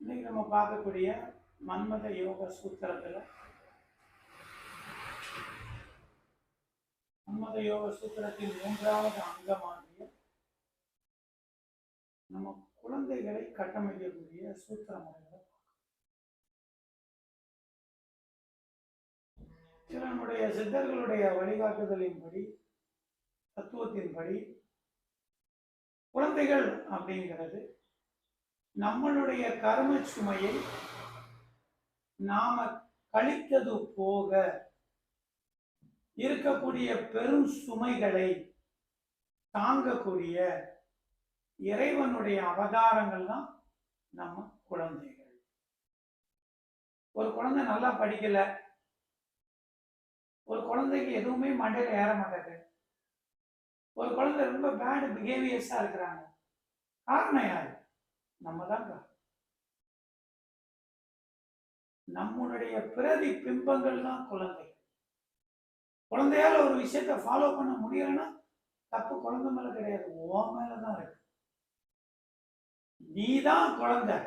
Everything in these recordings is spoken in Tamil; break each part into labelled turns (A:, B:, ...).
A: இன்னைக்கு நம்ம பார்க்கக்கூடிய மன்மத யோக சூத்திரத்தில் மன்மத யோக சூத்திரத்தின் மூன்றாவது அங்கமாகிய நம்ம குழந்தைகளை கட்டமைக்கக்கூடிய சூத்திர முறைகளை சில நம்முடைய சித்தர்களுடைய வழிகாட்டுதலின்படி தத்துவத்தின்படி குழந்தைகள் அப்படிங்கிறது நம்மளுடைய கர்ம சுமையை நாம கழித்தது போக இருக்கக்கூடிய பெரும் சுமைகளை தாங்கக்கூடிய இறைவனுடைய அவதாரங்கள் தான் நம்ம குழந்தைகள். ஒரு குழந்தை நல்லா படிக்கல. ஒரு குழந்தைக்கு எதுவுமே மண்டையில் ஏற மாட்டேங்குது. ஒரு குழந்தை ரொம்ப பேட் பிஹேவியர்ஸா இருக்கிறாங்க. காரணம் யாரு? நம்ம தாங்க. நம்முடைய பிரதி பிம்பங்கள் தான் குழந்தை. குழந்தையால ஒரு விஷயத்த ஃபாலோ பண்ண முடியலன்னா தப்பு குழந்தை மேல கிடையாது ஓ மேல தான் இருக்கு. நீ தான் குழந்தை.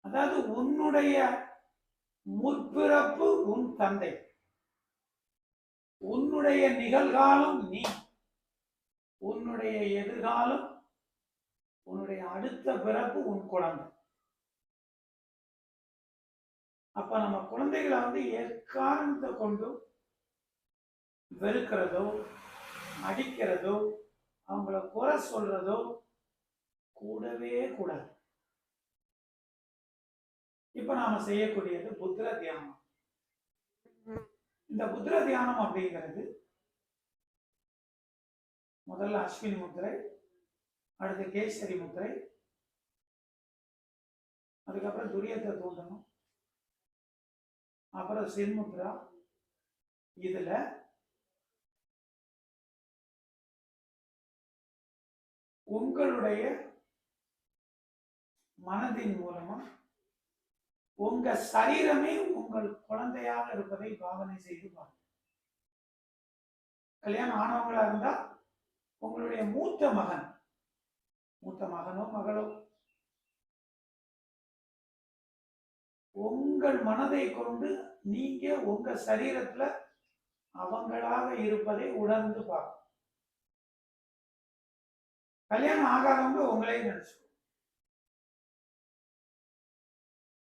A: அதாவது உன்னுடைய முற்பிறப்பு உன் தந்தை. உன்னுடைய நிகழ்காலம் நீ. உன்னுடைய எதிர்காலம் உன்னுடைய அடுத்த பிறப்பு உன் குழந்தை. அப்ப நம்ம குழந்தைகளை வந்து எக்காரணத்தை கொண்டு வெறுக்கிறதோ அடிக்கிறதோ அவங்கள குறை சொல்றதோ கூடவே கூடாது. இப்ப நாம செய்யக்கூடியது புத்திர தியானம். இந்த புத்திர தியானம் அப்படிங்கிறது முதல்ல அஸ்வினி முத்திரை அடுத்து கேசரி முத்திரை. அதுக்கப்புறம் துரியத்தை தூண்டணும். அப்புறம் சின்முத்ரா இதுல உங்களுடைய மனதின் மூலமா உங்க சரீரமே உங்கள் குழந்தையாக இருப்பதை பாவனை செய்து பாருங்க. கல்யாணம் ஆனவங்களா இருந்தா உங்களுடைய மூத்த மகன் மூத்த மகனோ மகளோ. உங்கள் மனதை கொண்டு நீங்க உங்க சரீரத்துல அவங்களாக இருப்பதை உணர்ந்து பார்க்கணும். கல்யாணம் ஆகாதவங்க உங்களையும் நினைச்சு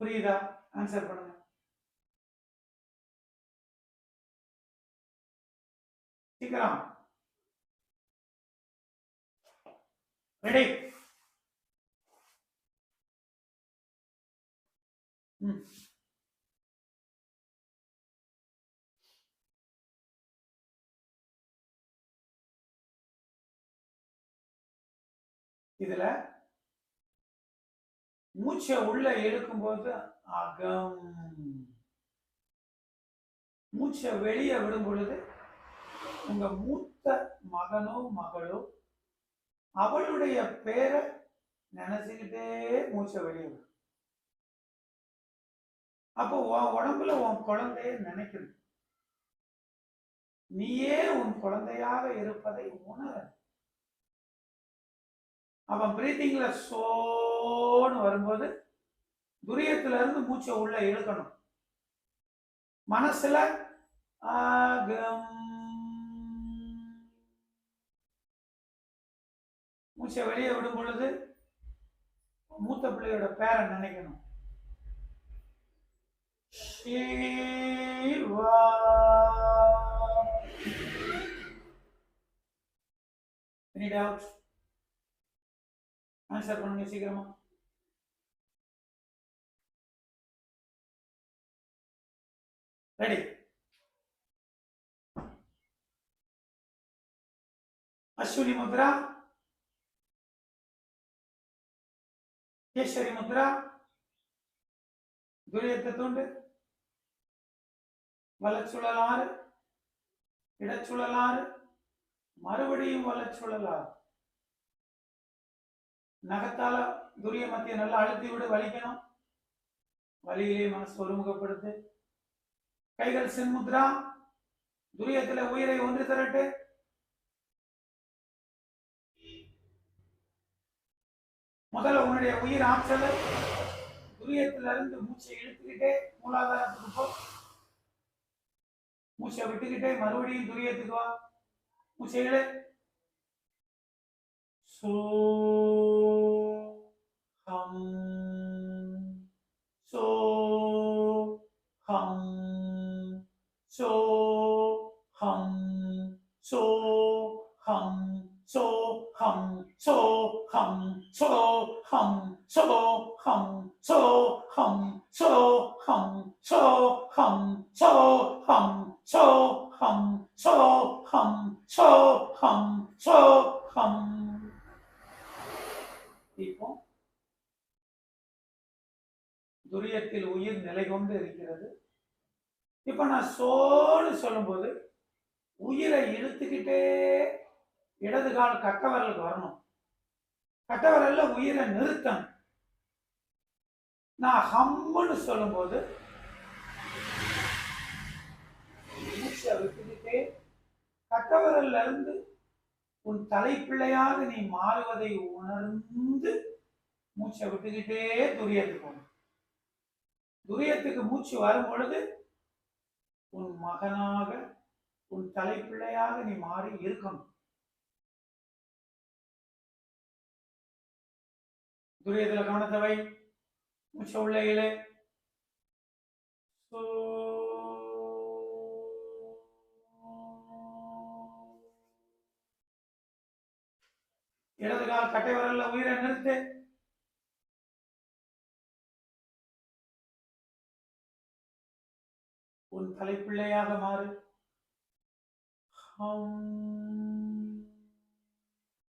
A: புரியுதா? ஆன்சர் பண்ணுங்க. சீக்கிரம். ரெடி ம் hmm. இதுல மூச்சை உள்ள இழுக்கும்போது அகம். மூச்சை வெளியே விடும் பொழுது உங்க மூத்த மகனோ மகளோ அவளுடைய பேரை நினைச்சுக்கிட்டே மூச்சை வெளியே அப்போ உன் உடம்புல உன் குழந்தைய நினைக்கணும். நீயே உன் குழந்தையாக இருப்பதை உணர. அவன் பிரீத்திங்ல சோன்னு வரும்போது துரியத்துல இருந்து மூச்சை உள்ள இழுக்கணும். மனசுல ஆகம் மூச்சை வெளியே விடும் பொழுது மூத்த பிள்ளையோட பேரை நினைக்கணும். Siva Any doubts? ஆன்சர் பண்ணுங்க சீக்கிரமா. ரெடி அஸ்வினி முத்ரா கேசரி முத்ரா துரியத்தை தூண்டு வலச்சுழலாறு இடச்சுழலாறு மறுபடியும் வலச்சுழலாறு நகத்தால துரிய மத்திய நல்லா அழுத்தி விடு வலிக்கணும் வலியிலே மனசு ஒருமுகப்படுத்து கைகள் சின்முத்ரா துரியத்துல உயிரை ஒன்று திரட்டு முதல்ல உன்னுடைய உயிர் ஆற்றலை துரியத்திலிருந்து மூச்சை இழுத்துக்கிட்டே மூலாதாரத்துக்கு போ. மூச்சை விட்டுக்கிட்டே மறுபடியும் துரியத்துக்கு வா. மூச்சை இழு. சோ. So சோ ஹம் சோ ஹம் hum ஹம் சோ ஹம் சோ ஹம் சோ ஹம் hum ஹம் சோ ஹம் சோ ஹம் hum ஹம் சோ ஹம் சோ ஹம் இப்போ துரியத்தில் உயிர் நிலை கொண்டு இருக்கிறது இப்ப நான் சோன்னு சொல்லும்போது உயிரை இழுத்துக்கிட்டே இடது கால் கட்டவரலுக்கு வரணும். கட்டவரல்ல உயிரை நிறுத்தணும். நான் ஹம்முன்னு சொல்லும்போது மூச்சை விட்டுக்கிட்டே கட்டவரல்ல இருந்து உன் தலைப்பிள்ளையாக நீ மாறுவதை உணர்ந்து மூச்சை விட்டுக்கிட்டே துரியத்துக்கு போகணும் துரியத்துக்கு மூச்சு வரும் பொழுது உன் மகனாக உன் தலைப்பிள்ளையாக நீ மாறி இருக்கணும். துரியத்துல கவனத்தவை. மூச்ச உள்ள இழு. சோ. இடது கால் கட்டை வரல உயிரை நிறுத்து. உன் தலைப்பிள்ளையாக மாறு. ஹம்.